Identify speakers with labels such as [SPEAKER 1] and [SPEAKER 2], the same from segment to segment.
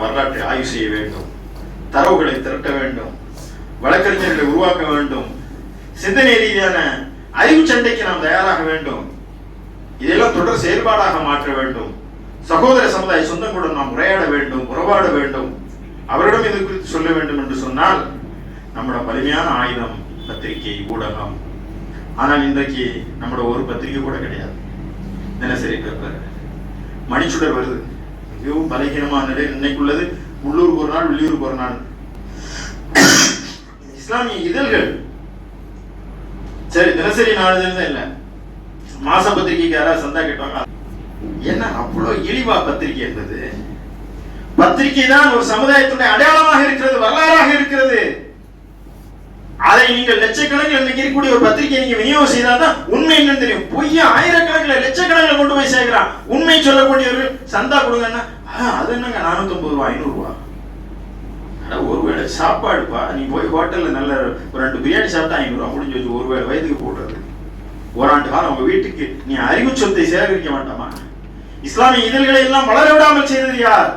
[SPEAKER 1] வரலாற்றை ஆய்வு செய்ய வேண்டும். தரவுகளை திரட்ட வேண்டும். வழக்கறிஞர்களை உருவாக்க வேண்டும். சிந்தனை ரீதியான அறிவு சண்டைக்கு நாம் தயாராக வேண்டும். இதெல்லாம் தொடர் செயல்பாடாக மாற்ற வேண்டும். சகோதர சமுதாய சொந்தங்களுடன் நாம் உரையாட வேண்டும் உறவாட வேண்டும். அவரிடம் இது குறித்து சொல்ல வேண்டும் என்று சொன்னால் நம்மளோட வலிமையான ஆயுதம் பத்திரிகை ஊடகம். ஆனால் இன்றைக்கு நம்மளோட ஒரு பத்திரிகை கூட கிடையாது. தினசரி பேப்பர். மணிச்சுடர் வருது. மிகவும் பலகீனமான நிலை இன்னைக்குள்ளது உள்ளூர் ஒரு நாள் உள்ளூர் ஒரு நாள். இஸ்லாமிய இதழ்கள். சரி தினசரி நாளிதழ் தான் இல்ல. மாச பத்திரிகைக்கு யாராவது சந்தா கேட்டாங்க என்ன அவ்வளவு இழிவா பத்திரிகை என்பது? பத்திரிகை தான் ஒரு சமுதாயத்துடைய அடையாளமாக இருக்கிறது வரலாறாக இருக்கிறது. அதை நீங்கள் லட்சக்கணக்கில் இன்னைக்கு இருக்கக்கூடிய ஒரு பத்திரிகை நீங்க விநியோகம் செய்தால் தான் உண்மை என்னன்னு தெரியும். பொய்ய ஆயிரக்கணக்கில் லட்சக்கணக்கில் கொண்டு போய் சேர்க்கிறான். உண்மை சொல்லக்கூடியவர்கள் சந்தா கொடுங்கன்னா அது என்னங்க? நானூத்தி ரூபா ஐநூறு ஒருவேளை சாப்பாடுப்பா. நீ போய் ஹோட்டலில் நல்ல ஒரு ரெண்டு பிரியாணி சாப்பிட்டா ஐநூறுரூவா முடிஞ்சு வச்சு ஒருவேளை வயதுக்கு போடுறது ஓராண்டு காலம் உங்க வீட்டுக்கு நீ அறிவு சொத்தை சேகரிக்க வேண்டாமா இஸ்லாமிய இதழ்களை எல்லாம் வளர விடாமல் செய்தது யார்?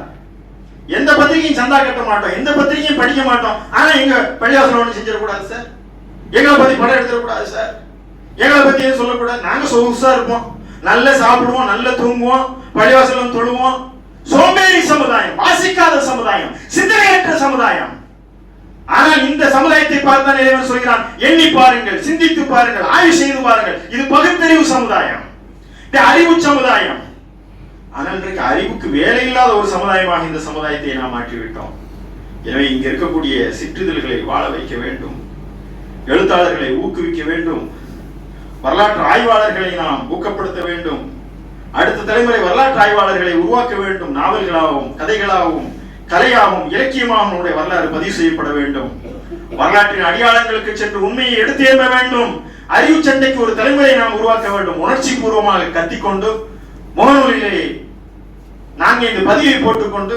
[SPEAKER 1] எந்த பத்திரிகையும் சந்தா கட்ட மாட்டோம் எந்த பத்திரிகையும் படிக்க மாட்டோம். ஆனா எங்க பள்ளிவாசல் ஒண்ணு செஞ்சிடக்கூடாது சார். எங்களை பத்தி படம் எடுத்துடக்கூடாது சார். எங்களை பத்தி எதுவும் சொல்லக்கூடாது. நாங்க சொகுசா இருப்போம். நல்ல சாப்பிடுவோம் நல்ல தூங்குவோம் பள்ளிவாசல் தொழுவோம். சோம்பேறி சமுதாயம் வாசிக்காத சமுதாயம் சிந்தனையற்ற சமுதாயம். ஆனால் இந்த சமுதாயத்தை பார்த்தான் இறைவன் சொல்கிறான் எண்ணி பாருங்கள் சிந்தித்து பாருங்கள் ஆய்வு செய்து பாருங்கள். இது பகுத்தறிவு சமுதாயம். இது அறிவு சமுதாயம். ஆனால் இன்றைக்கு அறிவுக்கு வேலை இல்லாத ஒரு சமுதாயமாக இந்த சமுதாயத்தை நாம் மாற்றிவிட்டோம். எனவே இங்கே இருக்கக்கூடிய சிற்றிதழ்களை வாழ வைக்க வேண்டும். எழுத்தாளர்களை ஊக்குவிக்க வேண்டும். வரலாற்று ஆய்வாளர்களை நாம் ஊக்கப்படுத்த வேண்டும். அடுத்த தலைமுறை வரலாற்று ஆய்வாளர்களை உருவாக்க வேண்டும். நாவல்களாகவும் கதைகளாகவும் கலையாகவும் இலக்கியமாகவும் நம்முடைய வரலாறு பதிவு செய்யப்பட வேண்டும். வரலாற்றின் அடியாளங்களுக்கு சென்று உண்மையை எடுத்தேற வேண்டும். அறிவு சண்டைக்கு ஒரு தலைமுறையை நாம் உருவாக்க வேண்டும். உணர்ச்சி பூர்வமாக கத்திக்கொண்டு முகநூலிலே நாங்கள் இந்த பதிவை போட்டுக்கொண்டு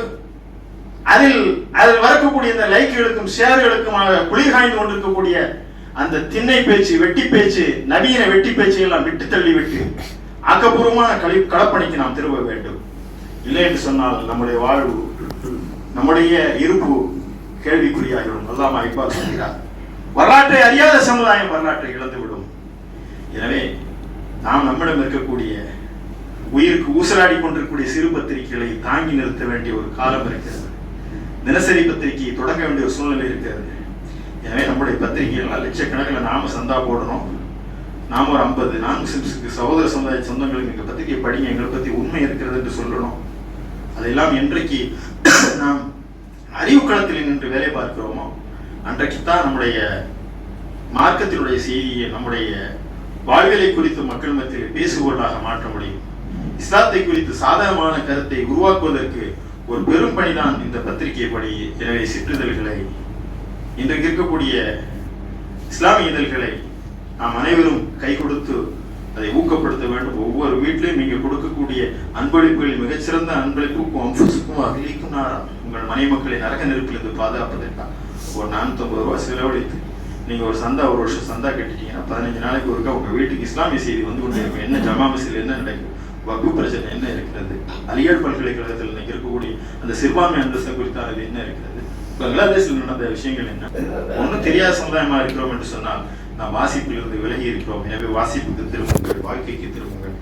[SPEAKER 1] அதில் அதில் வரக்கூடிய இந்த லைக்குகளுக்கும் ஷேர்களுக்கும் குளிர் காய்ந்து கொண்டிருக்கக்கூடிய அந்த திண்ணை பேச்சு வெட்டி பேச்சு நவீன வெட்டி பேச்சு எல்லாம் விட்டு தள்ளி விட்டு ஆக்கப்பூர்வமான கலி களப்பணிக்கு நாம் திரும்ப வேண்டும். இல்லை என்று சொன்னால் நம்முடைய வாழ்வு நம்முடைய இருப்பு கேள்விக்குறியாகிவிடும். அல்லாம இப்பால் சொல்கிறார் வரலாற்றை அறியாத சமுதாயம் வரலாற்றை இழந்துவிடும். எனவே நாம் நம்மிடம் இருக்கக்கூடிய உயிருக்கு ஊசலாடி கொண்டிருக்கக்கூடிய சிறு பத்திரிகைகளை தாங்கி நிறுத்த வேண்டிய ஒரு காலம் இருக்கிறது. தினசரி பத்திரிகையை தொடங்க வேண்டிய ஒரு சூழ்நிலை இருக்கிறது. எனவே நம்முடைய பத்திரிகைகள் லட்சக்கணக்கில் நாம சந்தா போடணும். நாம ஒரு ஐம்பது நான்கு சிம்ஸுக்கு சகோதர சமுதாய சொந்தங்களுக்கு எங்கள் பத்திரிகை படிங்க. எங்களை பத்தி உண்மை இருக்கிறது என்று சொல்லணும். அதெல்லாம் என்றைக்கு நாம் அறிவு களத்தில் நின்று வேலை பார்க்கிறோமோ அன்றைக்கு தான் நம்முடைய மார்க்கத்தினுடைய செய்தியை நம்முடைய வாழ்விலை குறித்து மக்கள் மத்தியில் பேசுபொருளாக மாற்ற முடியும். இஸ்லாத்தை குறித்து சாதகமான கருத்தை உருவாக்குவதற்கு ஒரு பெரும் பணிதான் இந்த பத்திரிகை படி எனவே சிற்றிதழ்களை இன்றைக்கு இருக்கக்கூடிய இஸ்லாமிய இதழ்களை நாம் அனைவரும் கை கொடுத்து அதை ஊக்கப்படுத்த வேண்டும். ஒவ்வொரு வீட்டிலையும் நீங்க கொடுக்கக்கூடிய அன்பளிப்புகளில் மிகச்சிறந்த அன்பளிப்புக்கும் அம்புசுக்கும் அகிலிக்கும் நாரா. உங்கள் மனை மக்களை நரக நெருப்பிலிருந்து பாதுகாப்பதற்காக. ஒரு நானூத்தம்பது ரூபாய் செலவழித்து நீங்க ஒரு சந்தா ஒரு வருஷம் சந்தா கட்டிட்டீங்கன்னா பதினஞ்சு நாளைக்கு ஒருக்கா உங்கள் வீட்டுக்கு இஸ்லாமிய செய்தி வந்து கொண்டு என்ன ஜமா மசில் என்ன நடக்கும் வகு பிரச்சனை என்ன இருக்கிறது? அலியாட் பல்கலைக்கழகத்தில் இன்னைக்கு இருக்கக்கூடிய அந்த சிறுபான்மை அந்தஸ்து குறித்தானது என்ன இருக்கிறது? பங்களாதேஷில் நடந்த விஷயங்கள் என்ன? ஒன்றும் தெரியாத சமுதாயமா இருக்கிறோம் என்று சொன்னால் நாம் வாசிப்பிலிருந்து விலகி இருக்கிறோம். எனவே வாசிப்புக்கு திரும்புங்கள் வாழ்க்கைக்கு திரும்புங்கள்.